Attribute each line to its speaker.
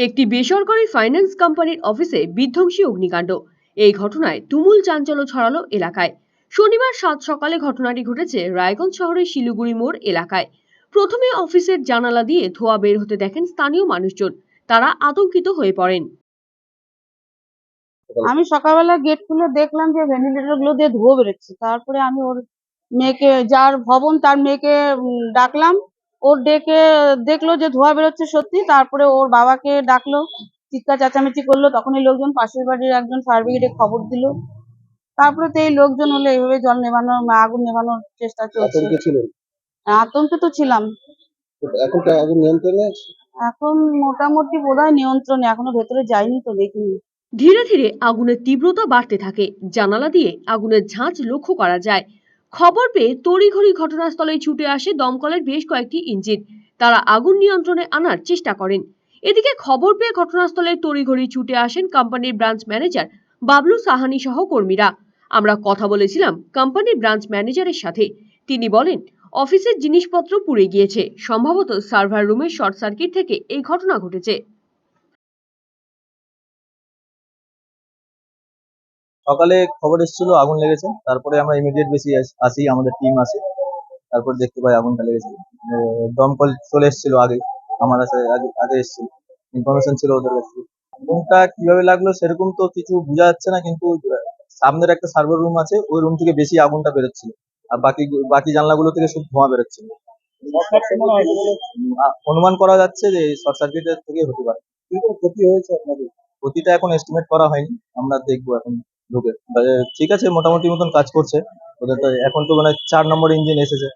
Speaker 1: একটি বেসরকারি ফাইন্যান্স কোম্পানির অফিসে বিধ্বংসী অগ্নিকাণ্ড। এই ঘটনায় তুমুল চাঞ্চল্য ছড়ালো এলাকায়। শনিবার সাত সকালে ঘটনাটি ঘটেছে রায়গঞ্জ শহরের শিলিগুড়ি মোড় এলাকায়। প্রথমে অফিসের জানালা দিয়ে ধোঁয়া বের হতে দেখেন স্থানীয় মানুষজন। তারা আতঙ্কিত হয়ে পড়েন।
Speaker 2: আমি সকালবেলা গেট খুলে দেখলাম যে ভেন্টিলেটরগুলো দিয়ে ধুয়ো বেরোচ্ছে। তারপরে আমি ওর মেয়েকে, যার ভবন, তার মেয়েকে ডাকলাম। ওর ডেকে দেখল যে ধোঁয়া বেরোচ্ছে সত্যি তারপরে ওর বাবাকে ডাকলো চিৎকার চেঁচামেচি করল তখনই লোকজন পাশের বাড়ির একজন ফায়ার ব্রিগেডে খবর দিল। তারপরে তো এই লোকজন হলে এইভাবে জল নেভানোর আগুন নেভানোর চেষ্টা চলছে।
Speaker 3: আতঙ্কে
Speaker 2: তো ছিলাম।
Speaker 3: এখন আগুন নিয়ন্ত্রণে
Speaker 2: এখন মোটামুটি বোধহয় নিয়ন্ত্রণে এখনও ভেতরে যাইনি তো দেখিনি।
Speaker 1: ধীরে ধীরে আগুনের তীব্রতা বাড়তে থাকে। জানালা দিয়ে আগুনের ঝাঁজ লক্ষ্য করা যায়। খবর পেয়ে তড়িঘড়ি ঘটনাস্থলে ছুটে আসে দমকলের বেশ কয়েকটি ইঞ্জিন। তারা আগুন নিয়ন্ত্রণে আনার চেষ্টা করেন। এদিকে খবর পেয়ে ঘটনাস্থলে তড়িঘড়ি ছুটে আসেন কোম্পানির ব্রাঞ্চ ম্যানেজার বাবলু সাহানি সহ কর্মীরা। আমরা কথা বলেছিলাম কোম্পানির ব্রাঞ্চ ম্যানেজারের সাথে। তিনি বলেন, অফিসের জিনিসপত্র পুড়ে গিয়েছে। সম্ভবত সার্ভার রুমের শর্ট সার্কিট থেকে এই ঘটনা ঘটেছে।
Speaker 4: সকালে খবর এসেছিল আগুন লেগেছে। তারপরে আমরা ইমিডিয়েট বেশি আসি আমাদের টিম আসে। তারপর দেখতে পাই আগুনটা লেগেছে। দমকল চলে এসেছিল আগে আমার কাছে আগে এসেছিল। ইনফরমেশন ছিল ওদের কাছে। আগুনটা কীভাবে লাগল সেরকম তো কিছু বোঝা যাচ্ছে না কিন্তু সামনের একটা সার্ভার রুম আছে ওই রুম থেকে বেশি আগুনটা বেরোচ্ছিল। আর বাকি বাকি জানলাগুলো থেকে শুধু ধোঁয়া বেরোচ্ছিল। অনুমান করা যাচ্ছে যে শর্ট সার্কিটের থেকে হতে পারে।
Speaker 3: ক্ষতি হয়েছে আপনাদের?
Speaker 4: ক্ষতিটা এখন এস্টিমেট করা হয়নি আমরা দেখব এখন। ঢুকে। ঠিক আছে, মোটামুটি মতন কাজ করছে। ওদের তো, এখন তো মানে চার নম্বর ইঞ্জিন এসেছে।